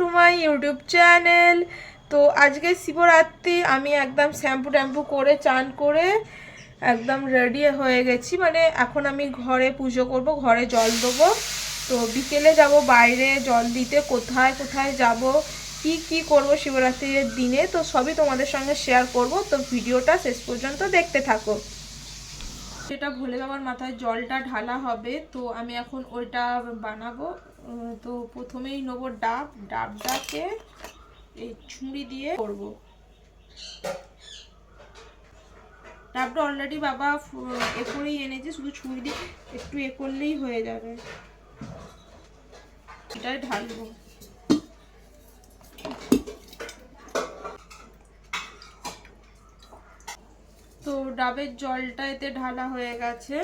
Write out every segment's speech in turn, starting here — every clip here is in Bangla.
টু মাই ইউটিউব চ্যানেল তো আজকে শিবরাত্রি, আমি একদম শ্যাম্পু ট্যাম্পু করে, চান করে একদম রেডি হয়ে গেছি। মানে এখন আমি ঘরে পুজো করব, ঘরে জল দেবো। তো বিকেলে যাব বাইরে, জল দিতে। কোথায় কোথায় যাব, কি কি করব শিবরাত্রির দিনে, তো সবই তোমাদের সঙ্গে শেয়ার করব। তো ভিডিওটা শেষ পর্যন্ত দেখতে থাকো। সেটা ভোলে বাবার মাথায় জলটা ঢালা হবে, তো আমি এখন ওইটা বানাবো। তো প্রথমেই নেব ডাব। ডাবটাকে এই ছুরি দিয়ে করব। ডাবটা অলরেডি বাবা এ করেই এনেছে, শুধু ছুরি দিয়ে একটু এ করলেই হয়ে যাবে। এটাই ঢালবো। তো ডাবের জলটা এতে ঢালা হয়ে গেছে।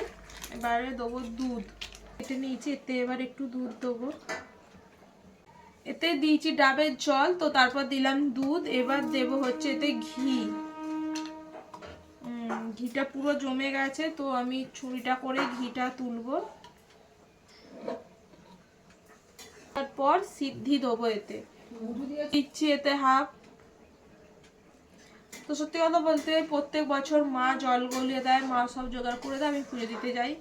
এবারে দেবো দুধ। এতে নিয়েছি, এতে এবার একটু দুধ দেবো। এতে দিয়েছি ডাবের জল, তো তারপর দিলাম দুধ। এবার দেব হচ্ছে এতে ঘি। ঘিটা পুরো জমে গেছে, তো আমি ছুরিটা করে ঘিটা তারপর সিদ্ধি দেবো এতে। দিচ্ছি এতে হাফ। তো সত্যি কথা বলতে, প্রত্যেক বছর মা জল গলিয়ে দেয়, মা সব জোগাড় করে দেয়, আমি পুজো দিতে যাই।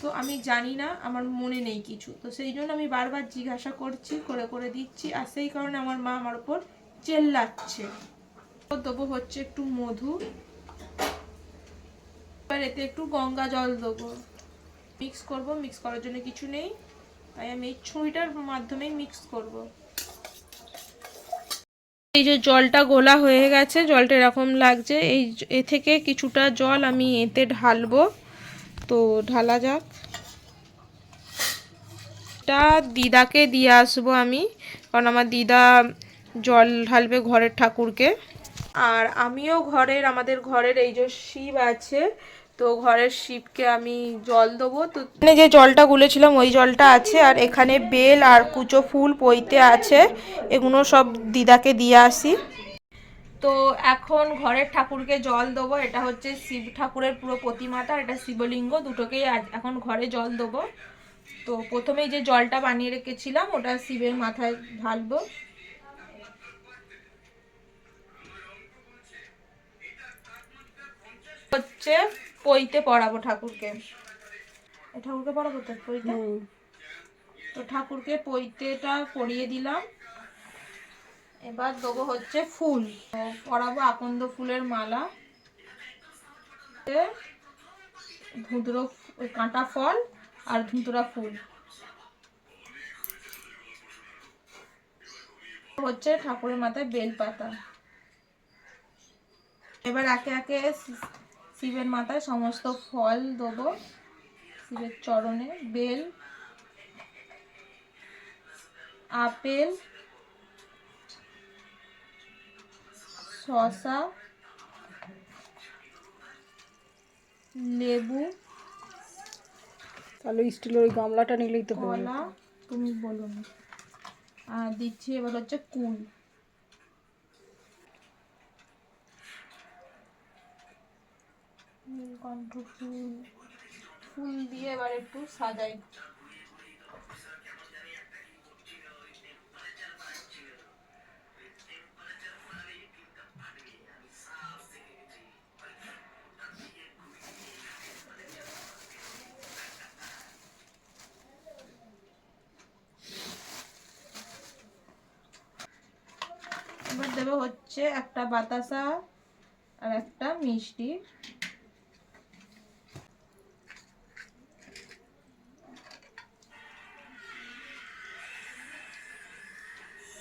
তো আমি জানি না, আমার মনে নেই কিছু। তো সেই জন্য আমি বারবার জিজ্ঞাসা করছি, করে করে দিচ্ছি, আর সেই কারণে আমার মা আমার উপর চেল্লাচ্ছে। দেবো হচ্ছে একটু মধু। এবার এতে একটু গঙ্গা জল দেবো। মিক্স করব মিক্স করার জন্য কিছু নেই। তাই আমি এই ছুঁইটার মাধ্যমেই মিক্স করব। এই যে জলটা গোলা হয়ে গেছে, জলটা এরকম লাগছে, এই এ থেকে কিছুটা জল আমি এতে ঢালবো। তো ঢালা যাক। এটা দিদাকে দিয়ে আসব আমি, কারণ আমার দিদা জল ঢালবে ঘরের ঠাকুরকে। আর আমিও ঘরের, আমাদের ঘরের এই যে শিব আছে, তো ঘরের শিবকে আমি জল দেবো। তো এখানে যে জলটা গুলেছিলাম, ওই জলটা আছে, আর এখানে বেল আর কুচো ফুল পইতে আছে এগুলো সব দিদাকে দিয়ে আসি। তো এখন ঘরের ঠাকুরকে জল দেবো এটা হচ্ছে শিব ঠাকুরের পুরো প্রতিমাটা এটা শিবলিঙ্গ দুটোকেই এখন ঘরে জল দেবো। তো প্রথমেই যে জলটা বানিয়ে রেখেছিলাম ওটা শিবের মাথায় ঢালবো। হচ্ছে পইতে পড়াবো ঠাকুরকে। ঠাকুরকে পড়াবো তো পইতে? তো ঠাকুরকে পইতেটা পরিয়ে দিলাম। এবার দেবো হচ্ছে ফুল। পরাবো আকন্দ ফুলের মালা। ওই কাঁটা ফল আর ধুতরা ফুল। হচ্ছে ঠাকুরের মাথায় বেল পাতা এবার একে একে শিবের মাথায় সমস্ত ফল দেবো। শিবের চরণে বেল, আপেল শসা লেবু তাহলে স্টিলের ওই গামলাটা নিলেই তো কলা তুমি বলো না। আর দিচ্ছি এবার হচ্ছে কুল। নীলকণ্ঠ ফুল। ফুল দিয়ে এবার একটু সাজাই। হচ্ছে একটা বাতাসা আর একটা মিষ্টি।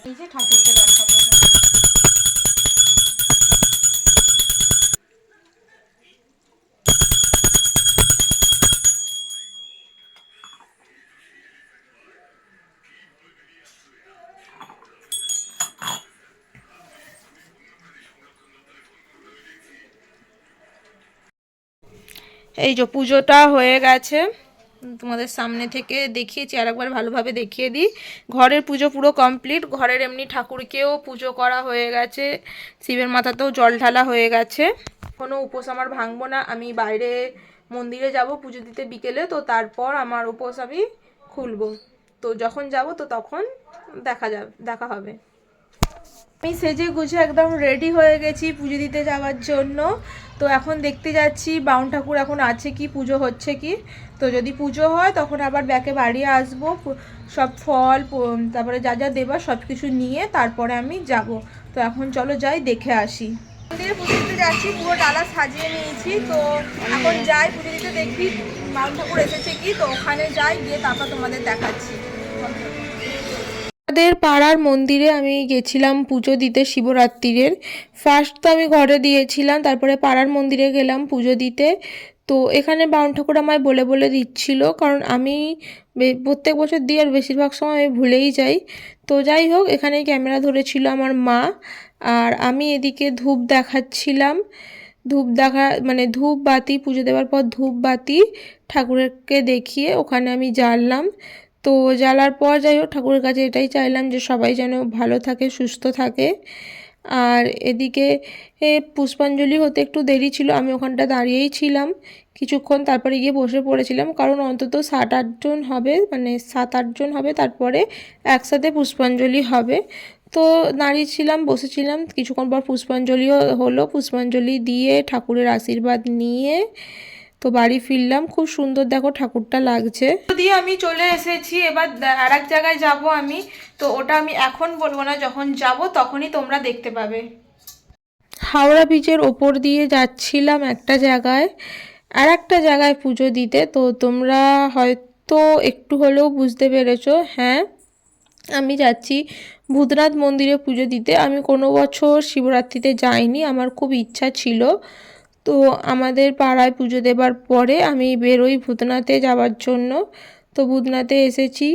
এই যে ঠাকুরকে দেখাবো। এই যে পুজোটা হয়ে গেছে। তোমাদের সামনে থেকে দেখিয়েছি আর একবার ভালোভাবে দেখিয়ে দিই। ঘরের পুজো পুরো কমপ্লিট। ঘরের এমনি ঠাকুরকেও পুজো করা হয়ে গেছে। শিবের মাথাতেও জল ঢালা হয়ে গেছে। কোনো উপোস আমার ভাঙবো না। আমি বাইরে মন্দিরে যাব পুজো দিতে বিকেলে, তো তারপর আমার উপোস আমি খুলবো। তো যখন যাব, তো তখন দেখা যাবে, দেখা হবে। আমি সেজে গুছে একদম রেডি হয়ে গেছি পুজো দিতে যাওয়ার জন্য। তো এখন দেখতে যাচ্ছি, বাউন ঠাকুর এখন আছে কি, পুজো হচ্ছে কি। তো যদি পুজো হয় তখন আবার ব্যাকে বাড়ি আসব সব ফল তারপরে যা যা দেবার সব কিছু নিয়ে তারপরে আমি যাব। তো এখন চলো যাই, দেখে আসি। মন্দিরে পুজো দিতে যাচ্ছি, পুরো ডালা সাজিয়ে নিয়েছি। তো এখন যাই, পুজো দিতে দেখি, বাউন ঠাকুর এসেছে কি, তো ওখানে যাই, গিয়ে তারপর তোমাদের দেখাচ্ছি। আমাদের পাড়ার মন্দিরে আমি গেছিলাম পুজো দিতে শিবরাত্রির। ফার্স্ট তো আমি ঘরে দিয়েছিলাম, তারপরে পাড়ার মন্দিরে গেলাম পুজো দিতে। তো এখানে বাউন ঠাকুর আমায় বলে বলে দিচ্ছিল, কারণ আমি প্রত্যেক বছর দিই আর বেশিরভাগ সময় আমি ভুলেই যাই। তো যাই হোক এখানে ক্যামেরা ধরেছিল আমার মা, আর আমি এদিকে ধূপ দেখাচ্ছিলাম। ধূপ দেখা মানে ধূপ বাতি পুজো দেওয়ার পর ধূপ বাতি ঠাকুরকে দেখিয়ে ওখানে আমি জ্বাললাম। তো জ্বালার পর যাই হোক, ঠাকুরের কাছে এটাই চাইলাম যে সবাই যেন ভালো থাকে, সুস্থ থাকে। আর এদিকে পুষ্পাঞ্জলি হতে একটু দেরি ছিল, আমি ওখানটা দাঁড়িয়েই ছিলাম। কিছুক্ষণ তারপরে গিয়ে বসে পড়েছিলাম, কারণ অন্তত সাত আটজন হবে মানে সাত আটজন হবে, তারপরে একসাথে পুষ্পাঞ্জলি হবে। তো দাঁড়িয়েছিলাম বসেছিলাম, কিছুক্ষণ পর পুষ্পাঞ্জলিও হলো, পুষ্পাঞ্জলি দিয়ে ঠাকুরের আশীর্বাদ নিয়ে তো বাড়ি ফিরলাম খুব সুন্দর দেখো ঠাকুরটা লাগছে। দিয়ে আমি চলে এসেছি এবার আর এক জায়গায় যাব আমি। তো ওটা আমি এখন বলব না যখন যাব তখনই তোমরা দেখতে পাবে। হাওড়া ব্রিজের ওপর দিয়ে যাচ্ছিলাম একটা জায়গায় আর একটা জায়গায় পুজো দিতে। তো তোমরা হয়তো একটু হলেও বুঝতে পেরেছ হ্যাঁ আমি যাচ্ছি ভূতনাথ মন্দিরে পুজো দিতে। আমি কোনো বছর শিবরাত্রিতে যাইনি আমার খুব ইচ্ছা ছিল। তো আমাদের পাড়ায় পুজো দেবার পরে আমি বেরোই ভূতনাথে যাওয়ার জন্য। তো ভূতনাথে এসেছি,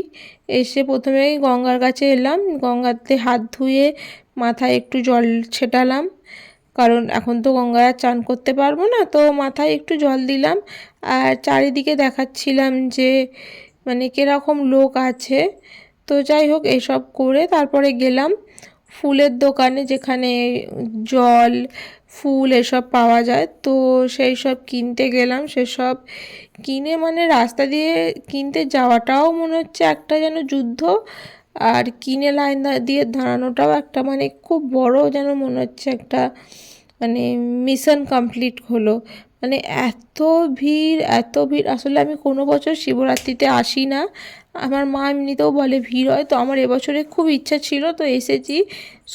এসে প্রথমেই গঙ্গার কাছে এলাম। গঙ্গাতে হাত ধুয়ে মাথায় একটু জল ছেটালাম, কারণ এখন তো গঙ্গায় আর চান করতে পারব না। তো মাথায় একটু জল দিলাম, আর চারিদিকে দেখাচ্ছিলাম যে মানে কীরকম লোক আছে। তো যাই হোক, এসব করে তারপরে গেলাম ফুলের দোকানে, যেখানে জল ফুল এসব পাওয়া যায়। তো সেই সব কিনতে গেলাম সেসব কিনে মানে রাস্তা দিয়ে কিনতে যাওয়াটাও মনে হচ্ছে একটা যেন যুদ্ধ, আর কিনে লাইন দিয়ে দাঁড়ানোটাও একটা মানে খুব বড় যেন মনে হচ্ছে একটা মানে মিশন কমপ্লিট হলো। মানে এত ভিড় এত ভিড়। আসলে আমি কোনো বছর শিবরাত্রিতে আসি না আমার মা এমনিতেও বলে ভিড় হয়, তো আমার এবছরে খুব ইচ্ছা ছিল, তো এসেছি।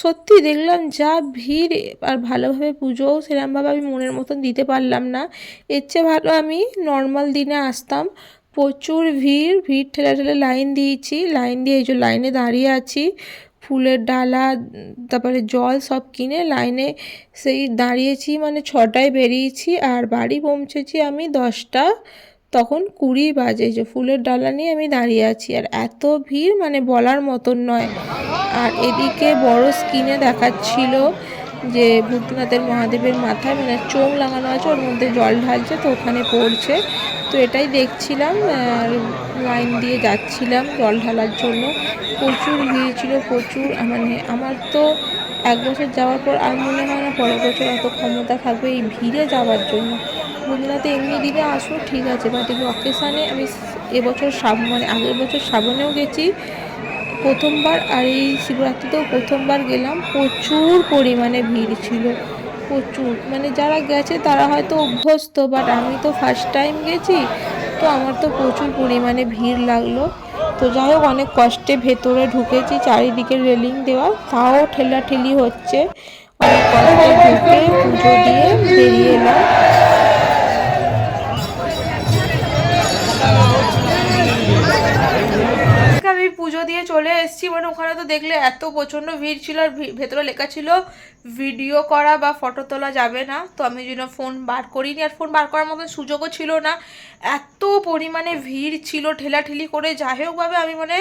সত্যি দেখলাম যা ভিড়, আর ভালোভাবে পুজোও সেরকমভাবে আমি মনের মতন দিতে পারলাম না। এর চেয়ে ভালো আমি নর্মাল দিনে আসতাম। প্রচুর ভিড় ভিড় ঠেলে ঠেলে লাইন দিয়েছি। লাইন দিয়ে এই যে লাইনে দাঁড়িয়ে আছি। ফুলের ডালা, তারপরে জল সব কিনে লাইনে সেই দাঁড়িয়েছি মানে ছটায় বেরিয়েছি আর বাড়ি পৌঁছেছি আমি দশটা, তখন কুড়ি বাজে যে ফুলের ডালা নিয়ে আমি দাঁড়িয়ে আছি। আর এত ভিড় মানে বলার মতন নয়। আর এদিকে বড় স্ক্রিনে দেখাচ্ছিল যে ভূতনাথের মহাদেবের মাথায় মানে চোখ লাগানো আছে, ওর মধ্যে জল ঢালছে, তো ওখানে পড়ছে। তো এটাই দেখছিলাম, আর লাইন দিয়ে যাচ্ছিলাম জল ঢালার জন্য। প্রচুর ভিড় ছিল, প্রচুর মানে আমার তো এক বছর যাওয়ার পর আর মনে হয় না পরের বছর এত ক্ষমতা থাকবে এই ভিড়ে যাওয়ার জন্য। ভূতনাথে এমনি দিনে আসো, ঠিক আছে। বাট এই অকেশানে আমি এবছর শ্রাবণ মানে আগের বছর শ্রাবণেও গেছি প্রথমবার আর এই শিবরাত্রিতেও প্রথমবার গেলাম, প্রচুর পরিমাণে ভিড় ছিল, প্রচুর। মানে যারা গেছে তারা হয়তো অভ্যস্ত বাট আমি তো ফার্স্ট টাইম গেছি, তো আমার তো প্রচুর পরিমাণে ভিড় লাগল। তো যাই হোক, অনেক কষ্টে ভেতরে ঢুকেছি, চারিদিকে রেলিং দেওয়া, তাও ঠেলাঠেলি হচ্ছে। অনেক কষ্টে ঢুকে পুজো দিয়ে বেরিয়ে এলাম। পুজো দিয়ে চলে এসেছি মানে ওখানে তো দেখলে এত প্রচণ্ড ভিড় ছিল আর ভেতরে লেখা ছিল ভিডিও করা বা ফটো তোলা যাবে না। তো আমি জন্য ফোন বার করিনি আর ফোন বার করার মতন সুযোগও ছিল না। এত পরিমাণে ভিড় ছিল, ঠেলাঠেলি করে। যাই হোকভাবে আমি মানে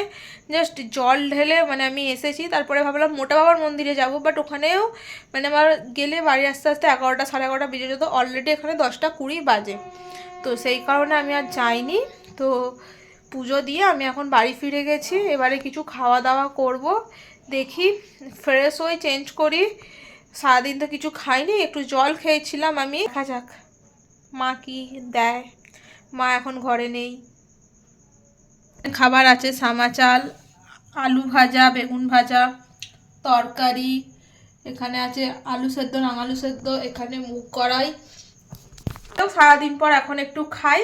জাস্ট জল ঢেলে মানে আমি এসেছি, তারপরে ভাবলাম মোটা বাবার মন্দিরে যাব। বাট ওখানেও মানে আমার গেলে বাড়ি আসতে আসতে এগারোটা, সাড়ে এগারোটা বেজে যেত। অলরেডি এখানে দশটা কুড়ি বাজে। তো সেই কারণে আমি আর যাইনি। তো পুজো দিয়ে আমি এখন বাড়ি ফিরে গেছি। এবারে কিছু খাওয়া দাওয়া করব। দেখি ফ্রেশ হয়ে চেঞ্জ করি। সারাদিন তো কিছু খাইনি, একটু জল খেয়েছিলাম আমি। দেখা যাক, মা কি দেয়? মা এখন ঘরে নেই। খাবার আছে সামা চাল, আলু ভাজা, বেগুন ভাজা, তরকারি। এখানে আছে আলু সেদ্ধ রাঙালু সেদ্ধ, এখানে মুগ করাই তো সারাদিন পর এখন একটু খাই।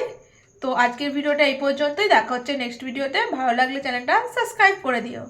তো আজকের ভিডিওটা এই পর্যন্তই। দেখা হচ্ছে নেক্সট ভিডিওতে ভালো লাগলে চ্যানেলটা সাবস্ক্রাইব করে দিও।